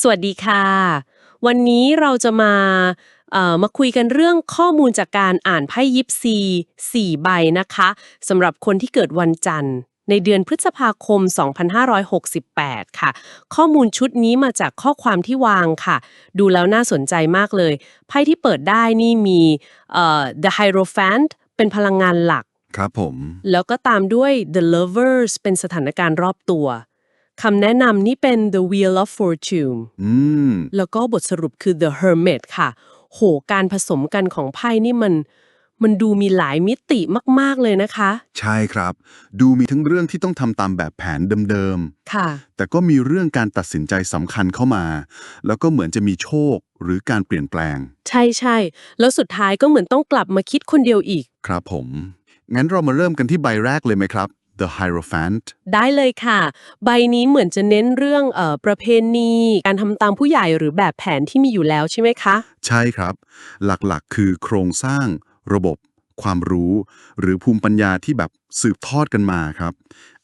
สวัสดีค่ะ วันนี้เราจะมาเอ่อมาคุยกันเรื่องข้อมูลจากการอ่านไพ่ยิปซีสี่ใบนะคะสำหรับคนที่เกิดวันจันทร์ ในเดือนพฤษภาคม 2568 ค่ะ ข้อมูลชุดนี้มาจากข้อความที่วางค่ะ ดูแล้วน่าสนใจมากเลย ไพ่ที่เปิดได้นี่มีเอ่อ The Hierophant เป็นพลังงานหลัก ครับผม แล้วก็ตามด้วย The Lovers เป็นสถานการณ์รอบตัว คำแนะนำนี่เป็น The Wheel of Fortune อืม แล้วก็บทสรุปคือ The Hermit ค่ะ โห การผสมกันของไพ่นี่มัน มันดูมีหลายมิติมาก ๆ เลยนะคะ ใช่ครับ ดูมีทั้งเรื่องที่ต้องทำตามแบบแผนเดิมค่ะ ๆ แต่ก็มีเรื่องการตัดสินใจสำคัญเข้ามา แล้วก็เหมือนจะมีโชคหรือการเปลี่ยนแปลง ใช่ใช่ แล้วสุดท้ายก็เหมือนต้องกลับมาคิดคนเดียวอีก ครับผม งั้นเรามาเริ่มกันที่ใบแรกเลยไหมครับ The Hierophant ได้เลยค่ะ ใบนี้เหมือนจะเน้นเรื่องเอ่อประเพณี การทำตามผู้ใหญ่หรือแบบแผนที่มีอยู่แล้วใช่ไหมคะ ใช่ครับ หลักๆ คือโครงสร้าง ระบบ ความรู้ หรือภูมิปัญญาที่แบบสืบทอดกันมาครับ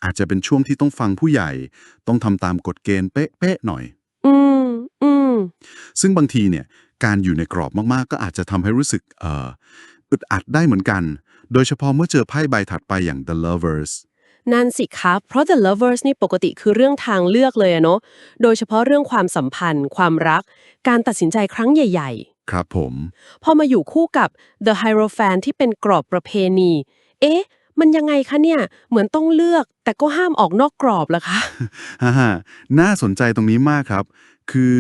อาจจะเป็นช่วงที่ต้องฟังผู้ใหญ่ ต้องทำตามกฎเกณฑ์เป๊ะๆหน่อย อืมอืมซึ่งบางทีเนี่ยการอยู่ในกรอบมากๆ ก็อาจจะทำให้รู้สึกเอ่ออึดอัดได้เหมือนกัน โดยเฉพาะเมื่อเจอไพ่ใบถัดไปอย่าง The Lovers นั่นสิครับ เพราะ The Lovers นี่ปกติคือเรื่องทางเลือกเลยอะเนาะ โดยเฉพาะเรื่องความสัมพันธ์ ความรัก การตัดสินใจครั้งใหญ่ ครับผม ๆ พอมาอยู่คู่กับ The Hierophant ที่เป็นกรอบประเพณี เอ๊ะ มันยังไงคะเนี่ย เหมือนต้องเลือก แต่ก็ห้ามออกนอกกรอบเหรอคะ ฮ่าฮ่าน่าสนใจตรงนี้มากครับ คือ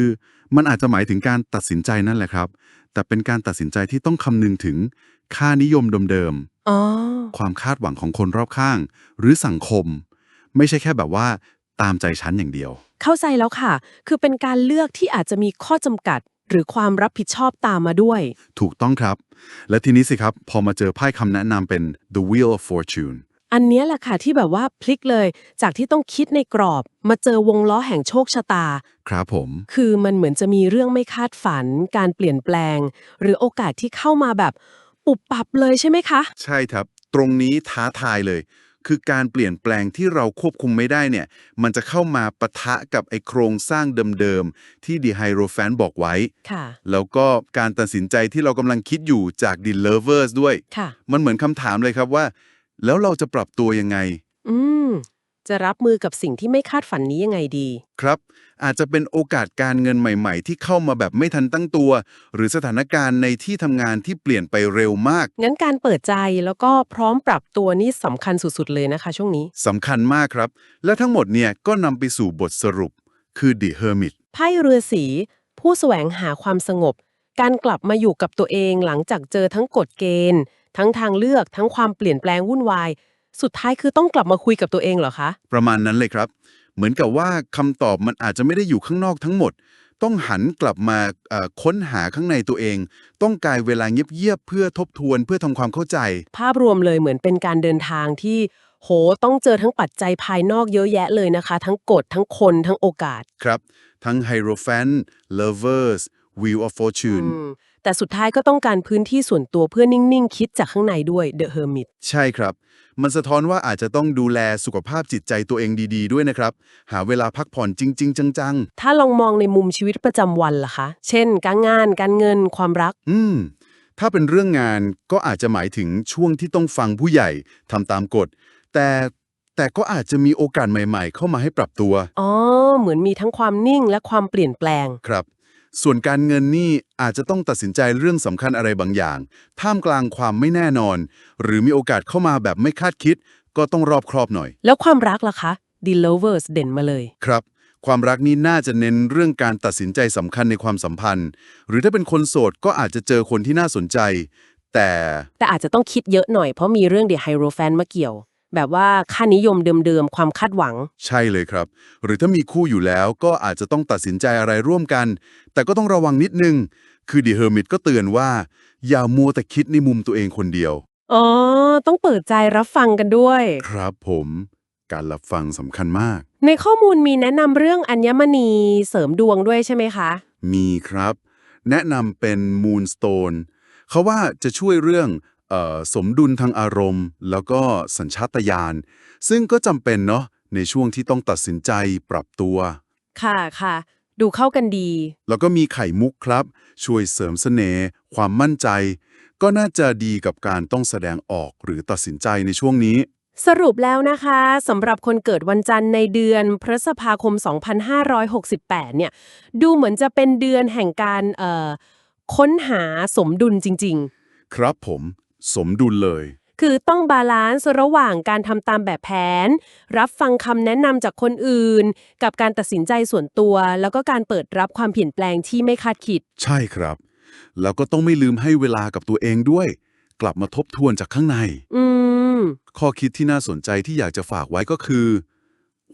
มันอาจจะหมายถึงการตัดสินใจนั่นแหละครับ แต่เป็นการตัดสินใจที่ต้องคำนึงถึง ค่านิยมเดิมอ๋อๆความคาดหวังของคนรอบข้าง หรือสังคม ไม่ใช่แค่แบบว่า ตามใจฉันอย่างเดียว เข้าใจแล้วค่ะ คือเป็นการเลือกที่อาจจะมีข้อจำกัด หรือความรับผิดชอบตามมาด้วย ถูกต้องครับ และทีนี้สิครับ พอมาเจอไพ่คำแนะนำเป็น The Wheel of Fortune อันเนี้ยแหละค่ะที่แบบว่าพลิกเลย จากที่ต้องคิดในกรอบ มาเจอวงล้อแห่งโชคชะตา ครับผม คือมันเหมือนจะมีเรื่องไม่คาดฝัน การเปลี่ยนแปลง หรือโอกาสที่เข้ามาแบบ ปุบปับเลยใช่ไหมคะ ใช่ครับ ตรงนี้ท้าทายเลย คือการเปลี่ยนแปลงที่เราควบคุมไม่ได้เนี่ย มันจะเข้ามาปะทะกับไอโครงสร้างเดิมๆ ที่ The Hierophant บอกไว้ ค่ะ แล้วก็การตัดสินใจที่เรากำลังคิดอยู่จาก The Lovers ด้วย ค่ะ มันเหมือนคำถามเลยครับว่า แล้วเราจะปรับตัวยังไง อืม จะรับมือกับสิ่งที่ไม่คาดฝันนี้ยังไงดี ครับ อาจจะเป็นโอกาสการเงินใหม่ ๆ ที่เข้ามาแบบไม่ทันตั้งตัว หรือสถานการณ์ในที่ทำงานที่เปลี่ยนไปเร็วมากงั้นการเปิดใจแล้วก็พร้อมปรับตัวนี่สำคัญสุดๆเลยนะคะ ช่วงนี้สำคัญมากครับ และทั้งหมดเนี่ยก็นำไปสู่บทสรุป คือ The Hermit ไพ่เรือสี ผู้แสวงหาความสงบ การกลับมาอยู่กับตัวเองหลังจากเจอทั้งกฎเกณฑ์ ทั้งทางเลือกทั้งความเปลี่ยนแปลงวุ่นวาย สุดท้ายคือต้องกลับมาคุยกับตัวเองเหรอคะ ประมาณนั้นเลยครับ เหมือนกับว่าคำตอบมันอาจจะไม่ได้อยู่ข้างนอกทั้งหมด ต้องหันกลับมาเอ่อค้นหาข้างในตัวเอง ต้องกายเวลาเงียบๆเพื่อทบทวนเพื่อทำความเข้าใจ ภาพรวมเลยเหมือนเป็นการเดินทางที่ โหต้องเจอทั้งปัจจัยภายนอกเยอะแยะเลยนะคะ ทั้งกฎทั้งคนทั้งโอกาส ครับ ทั้ง Hierophant Lovers Wheel of Fortune อืมแต่สุดท้ายก็ต้องการพื้นที่ส่วนตัวเพื่อนิ่ง ๆ คิดจากข้างในด้วย The Hermit ใช่ครับ มันสะท้อนว่าอาจจะต้องดูแลสุขภาพจิตใจตัวเองดี ๆ ด้วยนะครับ หาเวลาพักผ่อนจริง ๆ จัง ถ้าลองมองในมุมชีวิตประจำวันล่ะคะ เช่น การงาน การเงิน ความรัก ๆ อืม ถ้าเป็นเรื่องงานก็อาจจะหมายถึงช่วงที่ต้องฟังผู้ใหญ่ทำตามกฎ แต่แต่ก็อาจจะมีโอกาสใหม่ ๆ เข้ามาให้ปรับตัวอ๋อ เหมือนมีทั้งความนิ่งและความเปลี่ยนแปลง ครับ ส่วนการเงินนี่อาจจะต้องตัดสินใจเรื่องสำคัญอะไรบางอย่าง ท่ามกลางความไม่แน่นอน หรือมีโอกาสเข้ามาแบบไม่คาดคิด ก็ต้องรอบครอบหน่อย แล้วความรักล่ะคะ The Lovers เด่นมาเลย ครับ ความรักนี้น่าจะเน้นเรื่องการตัดสินใจสำคัญในความสัมพันธ์ หรือถ้าเป็นคนโสดก็อาจจะเจอคนที่น่าสนใจ แต่แต่อาจจะต้องคิดเยอะหน่อยเพราะมีเรื่อง The Hierophant มาเกี่ยว แบบว่าค่านิยมเดิมๆ ความคาดหวัง ใช่เลยครับ หรือถ้ามีคู่อยู่แล้วก็อาจจะต้องตัดสินใจอะไรร่วมกัน แต่ก็ต้องระวังนิดนึง คือดีเฮอร์มิตก็เตือนว่า อย่ามัวแต่คิดในมุมตัวเองคนเดียว อ๋อ ต้องเปิดใจรับฟังกันด้วย ครับผม การรับฟังสำคัญมาก ในข้อมูลมีแนะนำเรื่องอัญมณีเสริมดวงด้วยใช่ไหมคะ มีครับ แนะนำเป็น Moonstone เขาว่าจะช่วยเรื่องเออ สมดุลทางอารมณ์ แล้วก็สัญชาตญาณซึ่งก็จำเป็นเนาะในช่วงที่ต้องตัดสินใจปรับตัว ค่ะค่ะ ดูเข้ากันดี แล้วก็มีไข่มุกครับ ช่วยเสริมเสน่ห์ความมั่นใจ ก็น่าจะดีกับการต้องแสดงออกหรือตัดสินใจในช่วงนี้ สรุปแล้วนะคะสำหรับคนเกิดวันจันทร์ในเดือนพฤษภาคม 2568 เนี่ย ดูเหมือนจะเป็นเดือนแห่งการเอ่อค้นหาสมดุลจริงครับผม สมดุลเลยๆคือต้องบาลานซ์ระหว่างการทำตามแบบแผน รับฟังคำแนะนำจากคนอื่น กับการตัดสินใจส่วนตัว แล้วก็การเปิดรับความเปลี่ยนแปลงที่ไม่คาดคิด ใช่ครับ แล้วก็ต้องไม่ลืมให้เวลากับตัวเองด้วย กลับมาทบทวนจากข้างใน อืม ข้อคิดที่น่าสนใจที่อยากจะฝากไว้ก็คือ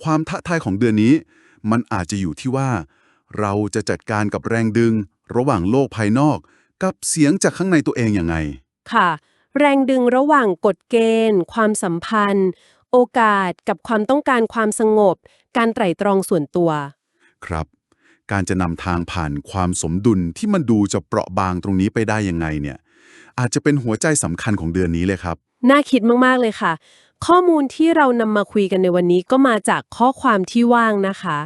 ความท้าทายของเดือนนี้ มันอาจจะอยู่ที่ว่า เราจะจัดการกับแรงดึง ระหว่างโลกภายนอก กับเสียงจากข้างในตัวเองอย่างไง ค่ะ แรงดึงระหว่างกฎเกณฑ์ ความสัมพันธ์ โอกาสกับความต้องการความสงบ การไตร่ตรองส่วนตัว ครับ การจะนำทางผ่านความสมดุลที่มันดูจะเปราะบางตรงนี้ไปได้ยังไงเนี่ย อาจจะเป็นหัวใจสำคัญของเดือนนี้เลยครับ น่าคิดมากๆเลยค่ะ ข้อมูลที่เรานำมาคุยกันในวันนี้ก็มาจากข้อความที่ว่างนะคะ